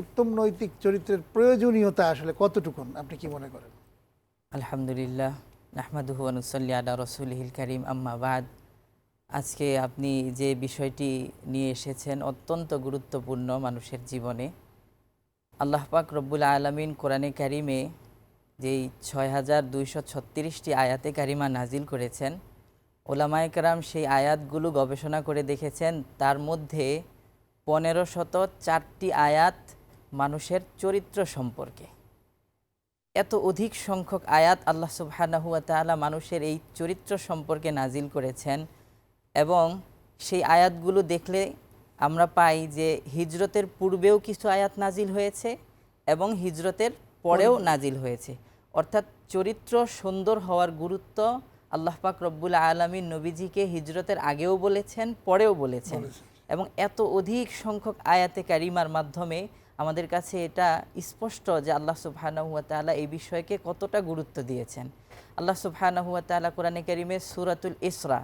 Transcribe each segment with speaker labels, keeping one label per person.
Speaker 1: উত্তম নৈতিক চরিত্রের প্রয়োজনীয়তা আসলে কতটুকুন? আপনি কি মনে করেন?
Speaker 2: আলহামদুলিল্লাহ, নাহমাদুহু আনুসল্লি আলা রসুলহিল করিম আম্মাবাদ আজকে আপনি যে বিষয়টি নিয়ে এসেছেন অত্যন্ত গুরুত্বপূর্ণ মানুষের জীবনে। আল্লাহ পাক রব্বুল আলমিন কোরআনে কারিমে যেই ছয় হাজার দুইশো ছত্রিশটি আয়াতে কারিমা নাজিল করেছেন, ওলামায় কারাম সেই আয়াতগুলো গবেষণা করে দেখেছেন। তার মধ্যে পনেরো শত চারটি আয়াত মানুষের চরিত্র সম্পর্কে। এত অধিক সংখ্যক আয়াত আল্লাহ সুবহানাহু ওয়া তাআলা মানুষের এই চরিত্র সম্পর্কে নাজিল করেছেন এবং সেই আয়াতগুলো দেখলে আমরা পাই যে হিজরতের পূর্বেও কিছু আয়াত নাজিল হয়েছে এবং হিজরতের পরেও নাজিল হয়েছে। অর্থাৎ চরিত্র সুন্দর হওয়ার গুরুত্ব আল্লাহ পাক রব্বুল আলমী নবীজিকে হিজরতের আগেও বলেছেন পরেও বলেছেন। এবং এত অধিক সংখ্যক আয়াতে কারিমার মাধ্যমে আমাদের কাছে এটা স্পষ্ট যে আল্লাহ সুবহানাহু ওয়া তাআলা এই বিষয়কে কতটা গুরুত্ব দিয়েছেন। আল্লাহ সুবহানাহু ওয়া তাআলা কোরআনে কারিমে সূরাতুল ইসরা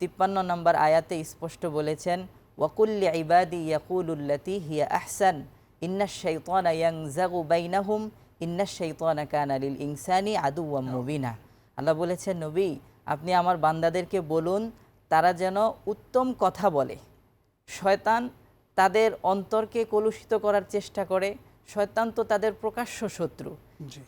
Speaker 2: তিপ্পান্ন নম্বর আয়াতে স্পষ্ট বলেছেন ওয়াকুল্লি ইবাদি ইয়াকুলুল্লাতি হিয়া আহসান, ইন্না শাইতানা ইয়ানজাগু বাইনাহুম, ইন্না শাইতানা কানা লিল ইনসানি আদুওয়াম মুবিনা। আল্লাহ বলেছেন, নবী, আপনি আমার বান্দাদেরকে বলুন, তারা যেন উত্তম কথা বলে। শয়তান তাদের অন্তরকে কলুষিত করার চেষ্টা করে শয়তান তো তাদের প্রকাশ্য শত্রু।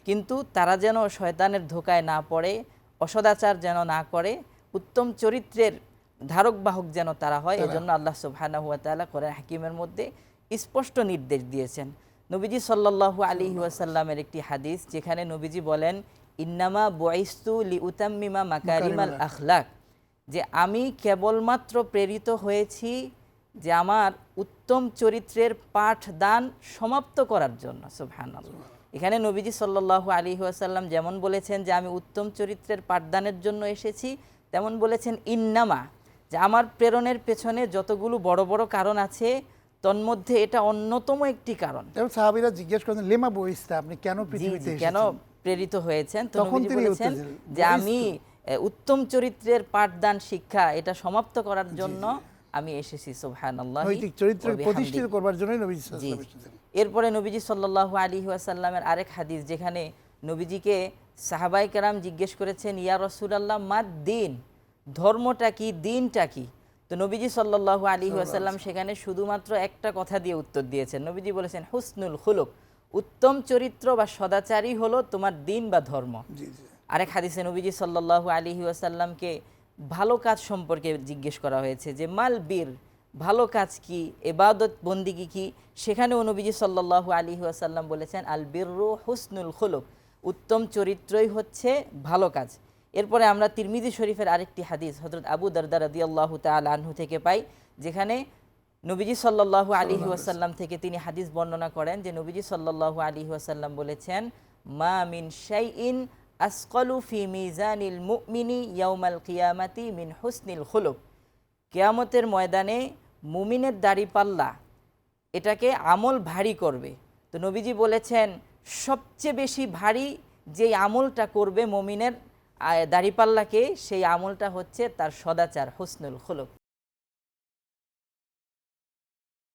Speaker 2: কিন্তু তারা যেন শয়তানের ধোকায় না পড়ে অসদাচার যেন না করে উত্তম চরিত্রের ধারক বাহক যেন তারা হয় এজন্য আল্লাহ সুবহানাহু ওয়া তাআলা কোরআন হাকিমের মধ্যে স্পষ্ট নির্দেশ দিয়েছেন। নবীজি সাল্লাল্লাহু আলাইহি ওয়াসাল্লামের একটি হাদিস যেখানে নবীজি বলেন ইন্নামা বুইস্তু লিউতাম্মিমা মাকারিমাল আখলাক। যে আমি কেবলমাত্র প্রেরিত হয়েছি যে আমার উত্তম চরিত্রের পাঠদান সমাপ্ত করার জন্য সুবহানাল্লাহ। এখানে নবীজি সাল্লাল্লাহু আলাইহি ওয়াসাল্লাম যেমন বলেছেন যে আমি উত্তম চরিত্রের পাঠদানের জন্য এসেছি তেমন বলেছেন ইন্নামা যে আমার প্রেরণের পেছনে যতগুলো বড় বড় কারণ আছে তন্মধ্যে এটা অন্যতম একটি কারণ।
Speaker 1: এবং সাহাবিরা জিজ্ঞেস করেন লেমা বইস্তা আপনি কেন পৃথিবীতে
Speaker 2: কেন প্রেরিত হয়েছেন? তো
Speaker 1: তখন
Speaker 2: নবীজি
Speaker 1: তিনি
Speaker 2: বলেছেন যে আমি উত্তম চরিত্রের পাঠদান শিক্ষা এটা সমাপ্ত করার জন্য আমি এসেছি সুবহানাল্লাহ
Speaker 1: নৈতিক চরিত্র প্রতিষ্ঠিত করবার জন্যই নবী
Speaker 2: জি।
Speaker 1: সাল্লাল্লাহু আলাইহি ওয়াসাল্লাম এসেছেন।
Speaker 2: এরপরে নবীজি সাল্লাল্লাহু আলাইহি ওয়াসাল্লামের আরেক হাদিস যেখানে নবীজিকে সাহাবাই কেরাম জিজ্ঞেস করেছেন ইয়া রাসূলুল্লাহ মাদ দিন? ধর্মটা কি? দিনটা কি? তো নবীজি সাল্লাল্লাহু আলাইহি ওয়াসাল্লাম সেখানে শুধুমাত্র একটা কথা দিয়ে উত্তর দিয়েছেন। নবীজি বলেছেন হুসনুল খুলুক উত্তম চরিত্র বা সদাচারই হলো তোমার দিন বা ধর্ম। আরেক হাদিসে নবীজি সাল্লাল্লাহু আলাইহি ওয়াসাল্লামকে ভালো কাজ সম্পর্কে জিজ্ঞেস করা হয়েছে যে মাল বীর ভালো কাজ কি? এবাদত বন্দিগি কি সেখানেও নবীজি সাল্লাল্লাহু আলাইহি ওয়াসাল্লাম বলেছেন আল বিররু হুসনুল খুলুক উত্তম চরিত্রই হচ্ছে ভালো কাজ। এরপরে আমরা তিরমিজি শরীফের আরেকটি হাদিস হযরত আবু দারদা রাদিয়াল্লাহু তাআলা আনহু থেকে পাই যেখানে নবীজি সাল্লাল্লাহু আলাইহি ওয়াসাল্লাম। থেকে তিনি হাদিস বর্ণনা করেন যে নবীজি সাল্লাল্লাহু আলাইহি ওয়াসাল্লাম বলেছেন মা মিন শাইইন আসকালু ফি মিজানিল মুমিনি ইয়াউমাল কিয়ামাতি মিন হুসনিল খুলুক। কেয়ামতের ময়দানে মুমিনের দাড়ি পাল্লা, এটাকে আমল ভারী করবে। তো নবীজি বলেছেন, সবচেয়ে বেশি ভারী যেই আমলটা করবে মমিনের দাড়িপাল্লাকে সেই আমলটা হচ্ছে তার সদাচার, হুসনুল খুলুক।